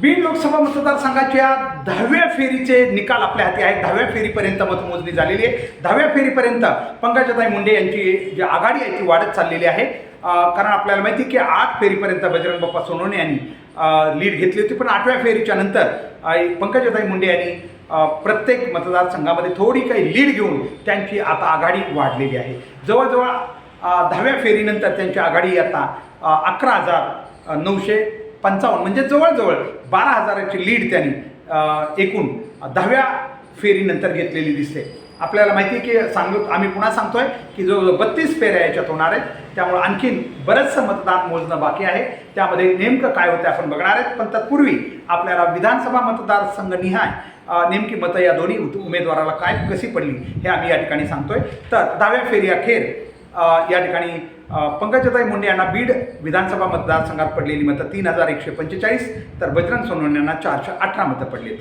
बीड लोकसभा मतदारसंघाच्या दहाव्या फेरीचे निकाल आपल्या हाती आहेत. दहाव्या फेरीपर्यंत मतमोजणी झालेली आहे. दहाव्या फेरीपर्यंत पंकजाताई मुंडे यांची जी आघाडी आहे ती वाढत चाललेली आहे. कारण आपल्याला माहिती आहे की आठ फेरीपर्यंत बजरंग बाप्पा सोनवणे यांनी लीड घेतली होती. पण आठव्या फेरीच्या नंतर पंकजाताई मुंडे यांनी प्रत्येक मतदारसंघामध्ये थोडी काही लीड घेऊन त्यांची आता आघाडी वाढलेली आहे. जवळजवळ दहाव्या फेरीनंतर त्यांची आघाडी आता अकरा हजार नऊशे पंचावन्न म्हणजे जवळजवळ बारा हजाराची लीड त्यांनी एकूण दहाव्या फेरीनंतर घेतलेली दिसते. आपल्याला माहिती आहे की सांगतो आम्ही पुन्हा सांगतोय की जो बत्तीस फेऱ्या याच्यात होणार आहेत. त्यामुळे आणखीन बरंचसं मतदान मोजणं बाकी आहे. त्यामध्ये नेमकं काय होतं आपण बघणार आहेत. पण तत्पूर्वी आपल्याला विधानसभा मतदारसंघ निहाय नेमकी मतं या दोन्ही उमेदवाराला काय कशी पडली हे आम्ही या ठिकाणी सांगतोय. तर दहाव्या फेरी अखेर या ठिकाणी पंकजाताई मुंडे यांना बीड विधानसभा मतदारसंघात पडलेली मतं तीन हजार एकशे पंचेचाळीस तर बजरंग सोनवणे यांना चारशे अठरा मतं पडलीत.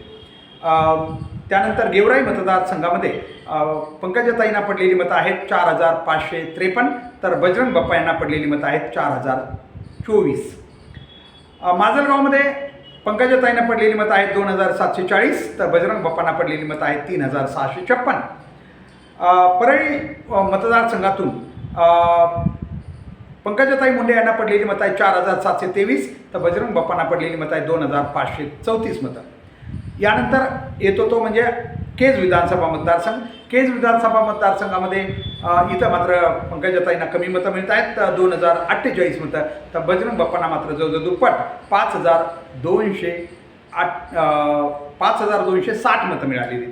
आहेत त्यानंतर गेवराई मतदारसंघामध्ये पंकजताईंना पंकजाताईंना पडलेली मतं आहेत चार हजार पाचशे त्रेपन्न तर बजरंग बाप्पा यांना पडलेली मतं आहेत चार हजार चोवीस. माजलगावमध्ये पंकजाताईंना पडलेली मतं आहेत दोन हजार सातशे चाळीस तर बजरंग बाप्पांना पडलेली मतं आहेत तीन हजार सहाशे छप्पन. परळी मतदारसंघातून पंकजाताई मुंडे यांना पडलेली मत आहे चार हजार सातशे तेवीस तर बजरंग बाप्पांना पडलेली मत आहे दोन हजार पाचशे चौतीस मतं. यानंतर येतो तो म्हणजे केज विधानसभा मतदारसंघ. केज विधानसभा मतदारसंघामध्ये इथं मात्र पंकजाताईंना कमी मतं मिळत आहेत तर दोन हजार अठ्ठेचाळीस मतं. तर बजरंग बाप्पांना मात्र जवळजवळ दुप्पट पाच हजार दोनशे आठ पाच हजार दोनशे साठ मतं मिळालेली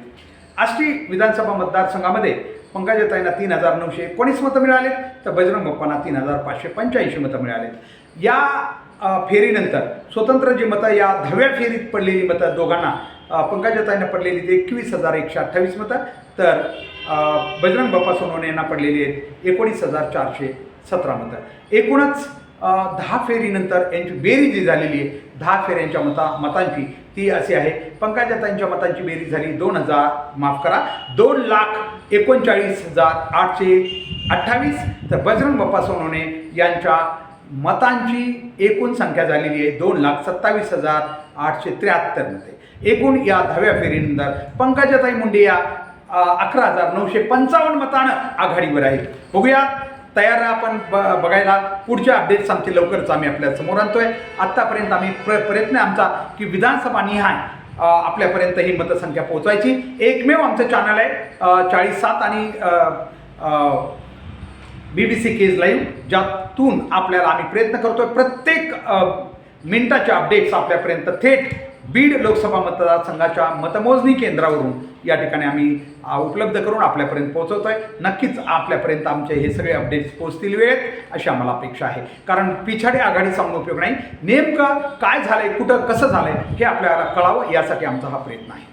आष्टी विधानसभा मतदारसंघामध्ये पंकजाताईंना तीन हजार नऊशे एकोणीस मतं मिळाले तर बजरंग बाप्पांना तीन हजार पाचशे पंच्याऐंशी मतं मिळालेत. या फेरीनंतर स्वतंत्र जी मतं या दहाव्या फेरीत पडलेली मतं दोघांना अ, पंकजाताईंना पडलेली ते एकवीस हजार एकशे अठ्ठावीस मतं तर बजरंग बाप्पा सोनवणे यांना पडलेली आहेत एकोणीस हजार चारशे सतरा मतं. एकूणच दहा फेरीनंतर यांची बेरीज जी झालेली आहे दहा फेऱ्यांच्या मता मतांची ती अशी आहे. पंकजाताईंच्या मतांची बेरीज झाली दोन हजार माफ करा दोन लाख एकोणचाळीस हजार आठशे अठ्ठावीस. तर बजरंग बाप्पा सोनवणे यांच्या मतांची एकूण संख्या झालेली आहे दोन लाख सत्तावीस हजार आठशे त्र्याहत्तरमध्ये एकूण या दहाव्या फेरीनंतर पंकजाताई मुंडे या अकरा हजार नऊशे पंचावन्न मतानं आघाडीवर आहे बघूया तयार आपण ब बघायला. पुढच्या अपडेट्स आमचे लवकरच आम्ही आपल्यासमोर आणतोय. आत्तापर्यंत आम्ही प्र प्रयत्न आमचा की विधानसभा निहाय आपल्यापर्यंत ही मतसंख्या पोहोचवायची. एकमेव आमचं चॅनल आहे चाळीस सात आणि बी बी सी केज लाईव्ह ज्यातून आपल्याला आम्ही प्रयत्न करतोय. प्रत्येक अ, मिनिटाच्या अपडेट्स आपल्यापर्यंत थेट बीड लोकसभा मतदारसंघाच्या मतमोजणी केंद्रावरून या ठिकाणी आम्ही उपलब्ध करून आपल्यापर्यंत पोहोचवतो आहे नक्कीच आपल्यापर्यंत आमचे हे सगळे अपडेट्स पोहोचतील वेळेत अशी आम्हाला अपेक्षा आहे. कारण पिछाडी आघाडी सांगून उपयोग नाही. नेमकं काय झालंय कुठं कसं झालंय हे आपल्याला कळावं यासाठी आमचा हा प्रयत्न आहे.